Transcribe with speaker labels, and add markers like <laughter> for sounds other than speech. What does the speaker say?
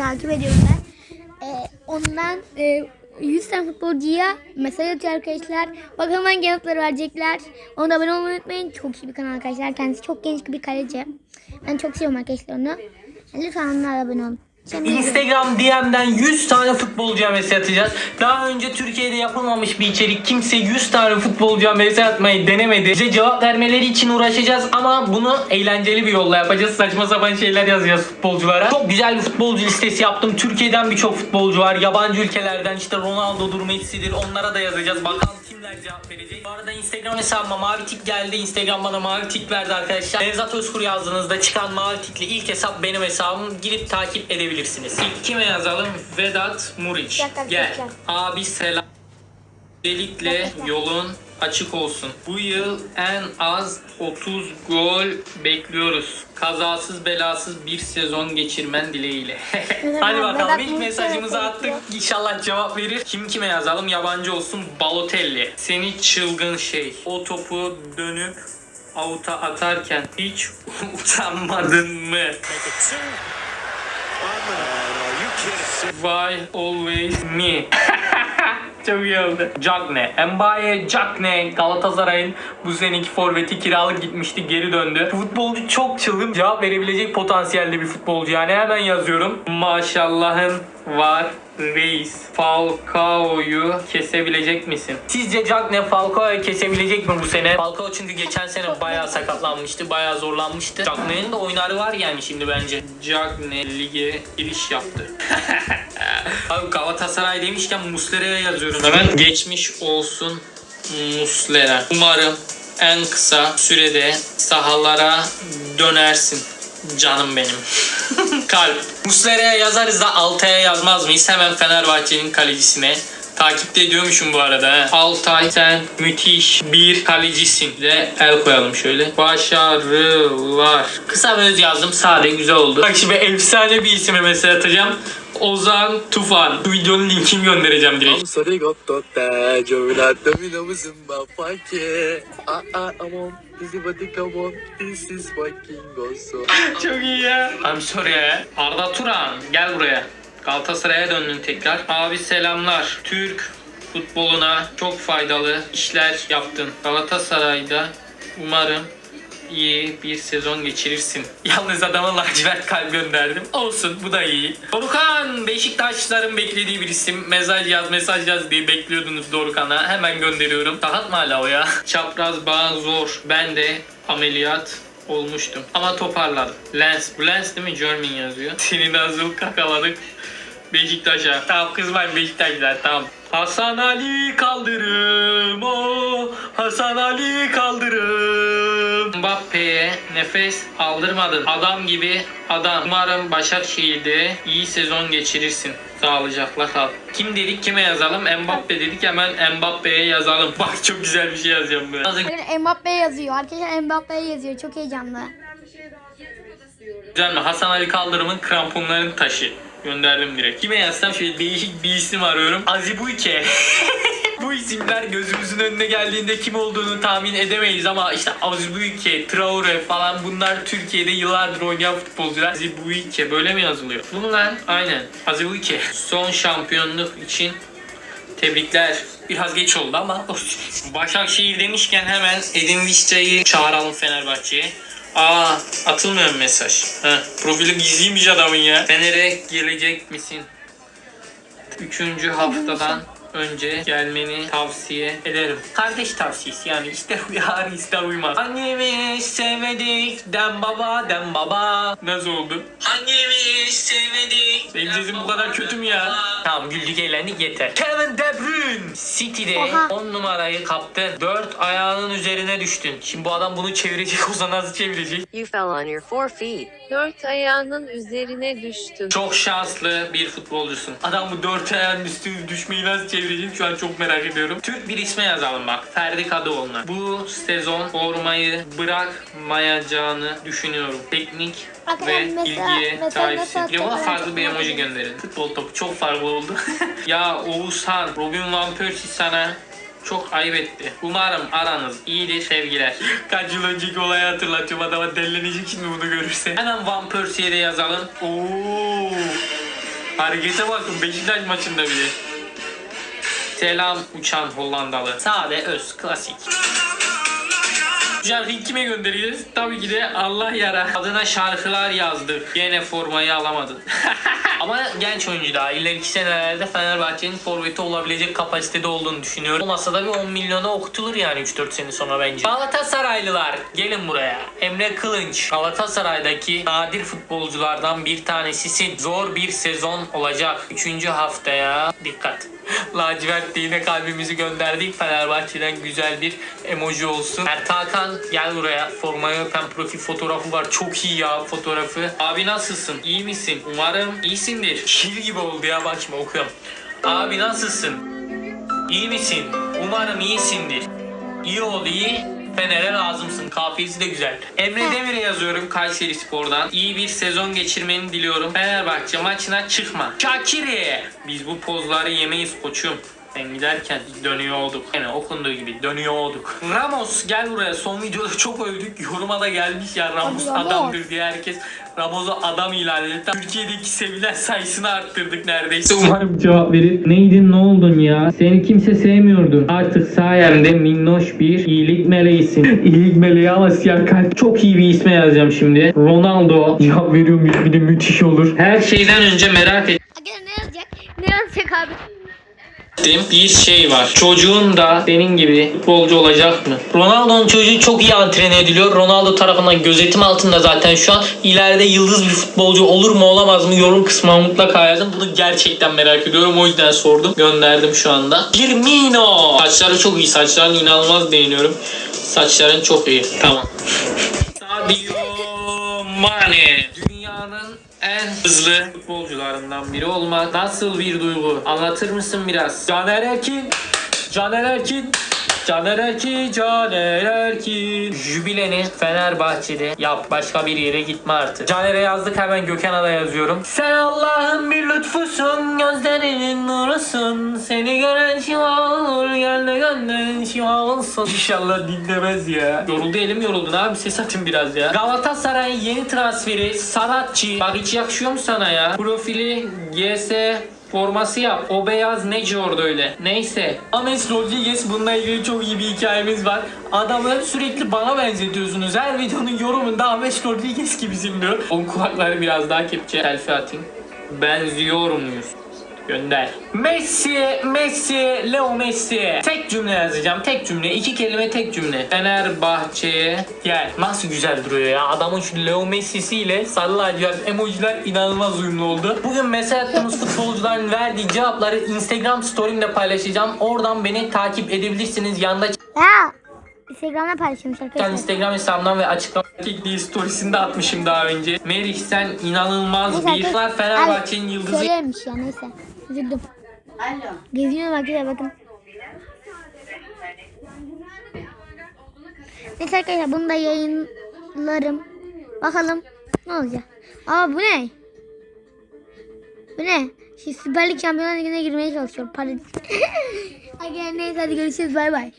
Speaker 1: takip ediyorum ben. Ee, ondan e, 100 tane futbolcuya mesaj atıyor arkadaşlar. Bakalım hangi yanıtları verecekler. Onu da abone olmayı unutmayın. Çok iyi bir kanal arkadaşlar. Kendisi çok genç bir kaleci. Ben çok seviyorum arkadaşlar onu. Lütfen onlara abone olun.
Speaker 2: Instagram DM'den 100 tane futbolcuya mesaj atacağız. Daha önce Türkiye'de yapılmamış bir içerik. Kimse 100 tane futbolcuya mesaj atmayı denemedi. Bize cevap vermeleri için uğraşacağız ama bunu eğlenceli bir yolla yapacağız. Saçma sapan şeyler yazacağız futbolculara. Çok güzel bir futbolcu listesi yaptım. Türkiye'den birçok futbolcu var. Yabancı ülkelerden işte Ronaldo'dur, Messi'dir. Onlara da yazacağız. Bakalım kimler cevap verecek. Bu arada Instagram hesabıma mavi tik geldi. Instagram bana mavi tik verdi arkadaşlar. Nevzat Özkur yazdığınızda çıkan mavi tikli ilk hesap benim hesabım. Girip takip edebilirsiniz. İlk kime yazalım? Vedat Muriç. Gel. Abi selam. Öncelikle yolun açık olsun. Bu yıl en az 30 gol bekliyoruz. Kazasız belasız bir sezon geçirmen dileğiyle. <laughs> Hadi bakalım ilk mesajımızı attık. İnşallah cevap verir. Kim kime yazalım? Yabancı olsun. Balotelli. Seni çılgın şey. O topu dönüp avuta atarken hiç <laughs> utanmadın mı? Why always me? <laughs> Çok iyi oldu. Cagne. Mbaye Cagne Galatasaray'ın bu seneki forveti kiralık gitmişti geri döndü. Futbolcu çok çılgın cevap verebilecek potansiyelde bir futbolcu yani hemen yazıyorum. Maşallahın var reis. Falcao'yu kesebilecek misin? Sizce Cagne Falcao'yu kesebilecek mi bu sene? Falcao çünkü geçen sene bayağı sakatlanmıştı, bayağı zorlanmıştı. Cagne'nin de oynarı var yani şimdi bence. Cagne lige giriş yaptı. <laughs> Abi Galatasaray demişken Muslera'ya yazıyorum hemen. Geçmiş olsun Muslera. Umarım en kısa sürede sahalara dönersin canım benim. <laughs> Kalp. Muslera'ya yazarız da Altay'a yazmaz mıyız? Hemen Fenerbahçe'nin kalecisine. Takipte ediyormuşum bu arada. He. Altay sen müthiş bir kalecisin. De el koyalım şöyle. Başarılar. Kısa ve öz yazdım. Sade güzel oldu. Bak şimdi efsane bir ismi mesela atacağım. Ozan Tufan. Bu videonun linkini göndereceğim direkt.
Speaker 3: I'm sorry got to te Giovinate mi namazın bafake Ah ah aman Bizi body come on This is fucking awesome <laughs>
Speaker 2: Çok iyi ya. I'm sorry ya. Arda Turan gel buraya. Galatasaray'a döndün tekrar. Abi selamlar. Türk futboluna çok faydalı işler yaptın. Galatasaray'da umarım iyi bir sezon geçirirsin. <laughs> Yalnız adama lacivert kalp gönderdim. Olsun bu da iyi. Dorukan Beşiktaşların beklediği bir isim. Mesaj yaz mesaj yaz diye bekliyordunuz Dorukan'a. Hemen gönderiyorum. Sahat mı hala o ya? <laughs> Çapraz bağ zor. Ben de ameliyat olmuştum. Ama toparladım. Lens. Bu Lens değil mi? German yazıyor. <laughs> Seni nasıl kakaladık. Beşiktaş'a. Tamam kızmayın Beşiktaşlar tamam. Hasan Ali kaldırım o Hasan Ali kaldırım Mbappe'ye nefes aldırmadın adam gibi adam Umarım Başakşehir'de iyi sezon geçirirsin Sağlıcakla kal Kim dedik kime yazalım Mbappe dedik hemen Mbappe'ye yazalım <laughs> Bak çok güzel bir şey yazacağım Nasıl
Speaker 1: Bugün Mbappe yazıyor. Arkadaşlar Mbappe yazıyor. Çok heyecanlı.
Speaker 2: güzel mi Hasan Ali kaldırımın kramponların taşı Gönderdim direkt. Kime yazsam şöyle değişik bir isim arıyorum. Azibuike. <laughs> Bu isimler gözümüzün önüne geldiğinde kim olduğunu tahmin edemeyiz ama işte Azibuike, Traore falan bunlar Türkiye'de yıllardır oynayan futbolcular. Azibuike böyle mi yazılıyor? Bunu lan aynen Azibuike. Son şampiyonluk için Tebrikler. Biraz geç oldu ama Başakşehir demişken hemen Edin Visca'yı çağıralım Fenerbahçe'ye. Aa atılmıyor mesaj. Heh, profili gizliymiş adamın ya. Fener'e gelecek misin? Üçüncü haftadan önce gelmeni tavsiye ederim. Kardeş tavsiyesi yani ister uyar ister uymaz. Hangimiz sevmedik dem baba dem baba. Nasıl oldu? Hangimiz sevmedik Benim sesim bu kadar kötü mü ya? Tamam güldük eğlendik yeter. Kevin De Bruyne City'de
Speaker 1: Oha.
Speaker 2: 10 numarayı kaptı. 4 ayağının üzerine düştün. Şimdi bu adam bunu çevirecek <laughs> olsa nasıl çevirecek?
Speaker 4: You fell on your four feet.
Speaker 5: Dört ayağının üzerine düştün.
Speaker 2: Çok şanslı bir futbolcusun. Adam bu dört ayağın üstüne düşmeyi nasıl çevirecek şu an çok merak ediyorum. Türk bir isme yazalım bak. Ferdi Kadıoğlu'na. Bu sezon formayı bırakmayacağını düşünüyorum. Teknik ve
Speaker 1: mesela-
Speaker 2: ilgiye de ona
Speaker 1: atacaklar
Speaker 2: farklı bir emoji gönderin. Futbol topu çok farklı oldu. <laughs> ya Oğuzhan, Robin Van Persie sana çok ayıp etti. Umarım aranız iyidir. Sevgiler. <laughs> Kaç yıl önceki olayı hatırlatıyorum. Adama delilenecek şimdi bunu görürse. Hemen Van Persie'ye de yazalım. Oo. Harekete bakın Beşiktaş maçında bile. Selam uçan Hollandalı. Sade öz klasik. Şarkıyı kime göndereceğiz? Tabii ki de Allah yara. Adına şarkılar yazdık. Gene formayı alamadın. <laughs> Ama genç oyuncu daha. İleriki senelerde Fenerbahçe'nin forveti olabilecek kapasitede olduğunu düşünüyorum. Olmasa da bir 10 milyona okutulur yani 3-4 sene sonra bence. Galatasaraylılar gelin buraya. Emre Kılınç Galatasaray'daki nadir futbolculardan bir tanesisin. Zor bir sezon olacak. 3. haftaya dikkat. Lacivert yine kalbimizi gönderdik. Fenerbahçe'den güzel bir emoji olsun. Mert gel buraya. Formayı öpen profil fotoğrafı var. Çok iyi ya fotoğrafı. Abi nasılsın? İyi misin? Umarım iyisindir. Şiir gibi oldu ya bak şimdi okuyorum. Abi nasılsın? İyi misin? Umarım iyisindir. İyi ol iyi. Fener'e lazımsın. Kafiyesi de güzel. Emre Demir'e yazıyorum Kayseri Spor'dan. İyi bir sezon geçirmeni diliyorum. Fenerbahçe maçına çıkma. Şakiri. Biz bu pozları yemeyiz koçum. Ben giderken dönüyor olduk. Yani okunduğu gibi dönüyor olduk. Ramos gel buraya. Son videoda çok övdük. Yoruma da gelmiş ya Ramos
Speaker 1: Abi
Speaker 2: adamdır diye herkes Ramos'u adam ilan etti. Türkiye'deki sevilen sayısını arttırdık neredeyse. Umarım cevap verir. Neydin ne oldun ya? Seni kimse sevmiyordu. Artık sayemde minnoş bir iyilik meleğisin. <laughs> iyilik meleği ama siyah kalp. Çok iyi bir isme yazacağım şimdi. Ronaldo. Cevap veriyor muyuz? Bir de müthiş olur. Her şeyden önce merak
Speaker 1: Aga ne yazacak? Ne yazacak abi?
Speaker 2: Ettiğim bir şey var. Çocuğun da senin gibi futbolcu olacak mı? Ronaldo'nun çocuğu çok iyi antrenör ediliyor. Ronaldo tarafından gözetim altında zaten şu an. İleride yıldız bir futbolcu olur mu olamaz mı yorum kısmına mutlaka yazın. Bunu gerçekten merak ediyorum. O yüzden sordum. Gönderdim şu anda. Firmino. Saçları çok iyi. Saçlarını inanılmaz beğeniyorum. Saçların çok iyi. Tamam. Sadio Mane. En hızlı futbolcularından biri olmak nasıl bir duygu? Anlatır mısın biraz? Caner Erkin. Caner Erkin. Caner Erkin, Caner Erkin. Jübileni Fenerbahçe'de yap. Başka bir yere gitme artık. Caner'e yazdık hemen Gökhan'a da yazıyorum. Sen Allah'ın bir lütfusun, gözlerinin nurusun. Seni gören şiva olur, gel de gönlün şiva olsun. İnşallah dinlemez ya. Yoruldu elim yoruldu. Ne abi ses açın biraz ya. Galatasaray'ın yeni transferi Sanatçı. Bak hiç yakışıyor mu sana ya? Profili GS forması yap. O beyaz nece orada öyle. Neyse. Ames Rodriguez bununla ilgili çok iyi bir hikayemiz var. Adamı sürekli bana benzetiyorsunuz. Her videonun yorumunda Ames Rodriguez gibisin diyor. Onun kulakları biraz daha kepçe. Selfie atayım. Benziyor muyuz? Gönder. Messi, Messi, Leo Messi. Tek cümle yazacağım. Tek cümle. iki kelime tek cümle. Fenerbahçe'ye gel. Nasıl güzel duruyor ya. Adamın şu Leo Messi'siyle sarı lacivert emojiler inanılmaz uyumlu oldu. Bugün mesaj attığımız futbolcuların verdiği cevapları Instagram story'imde paylaşacağım. Oradan beni takip edebilirsiniz. Yanda
Speaker 1: Ya Instagram'da paylaşılmış
Speaker 2: çıkan
Speaker 1: arkadaşlar.
Speaker 2: Instagram hesabımdan ve açıklamadaki ekliği storiesinde atmışım daha önce. Merih sen inanılmaz
Speaker 1: Neyse
Speaker 2: bir
Speaker 1: arkadaşlar-
Speaker 2: Fenerbahçe'nin yıldızı.
Speaker 1: Söylemiş ya neyse. Üzüldüm.
Speaker 4: Alo.
Speaker 1: Geziyorum arkadaşlar bakın. Neyse arkadaşlar bunu da yayınlarım. Bakalım ne olacak. Aa bu ne? Bu ne? Şimdi Süper Lig Şampiyonlar Ligi'ne girmeye çalışıyorum. Para <laughs> Hadi neyse hadi görüşürüz bay bay.